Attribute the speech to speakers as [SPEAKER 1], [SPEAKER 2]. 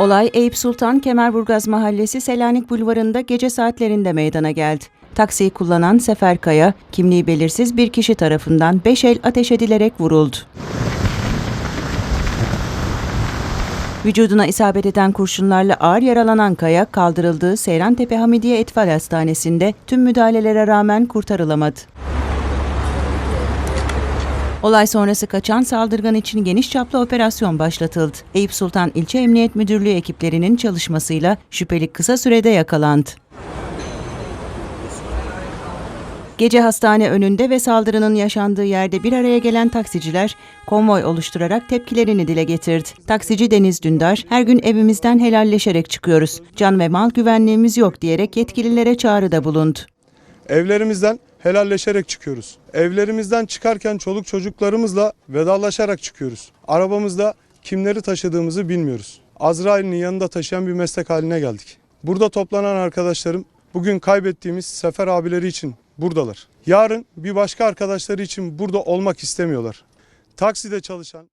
[SPEAKER 1] Olay Eyüp Sultan Kemerburgaz Mahallesi Selanik Bulvarı'nda gece saatlerinde meydana geldi. Taksiyi kullanan Sefer Kaya, kimliği belirsiz bir kişi tarafından beş el ateş edilerek vuruldu. Vücuduna isabet eden kurşunlarla ağır yaralanan Kaya kaldırıldığı Seyrantepe Hamidiye Etfal Hastanesi'nde tüm müdahalelere rağmen kurtarılamadı. Olay sonrası kaçan saldırgan için geniş çaplı operasyon başlatıldı. Eyüp Sultan İlçe Emniyet Müdürlüğü ekiplerinin çalışmasıyla şüpheli kısa sürede yakalandı. Gece hastane önünde ve saldırının yaşandığı yerde bir araya gelen taksiciler konvoy oluşturarak tepkilerini dile getirdi. Taksici Deniz Dündar, her gün evimizden helalleşerek çıkıyoruz. Can ve mal güvenliğimiz yok diyerek yetkililere çağrıda bulundu.
[SPEAKER 2] Evlerimizden helalleşerek çıkıyoruz. Evlerimizden çıkarken çoluk çocuklarımızla vedalaşarak çıkıyoruz. Arabamızda kimleri taşıdığımızı bilmiyoruz. Azrail'in yanında taşıyan bir meslek haline geldik. Burada toplanan arkadaşlarım bugün kaybettiğimiz Sefer abileri için buradalar. Yarın bir başka arkadaşları için burada olmak istemiyorlar. Takside çalışan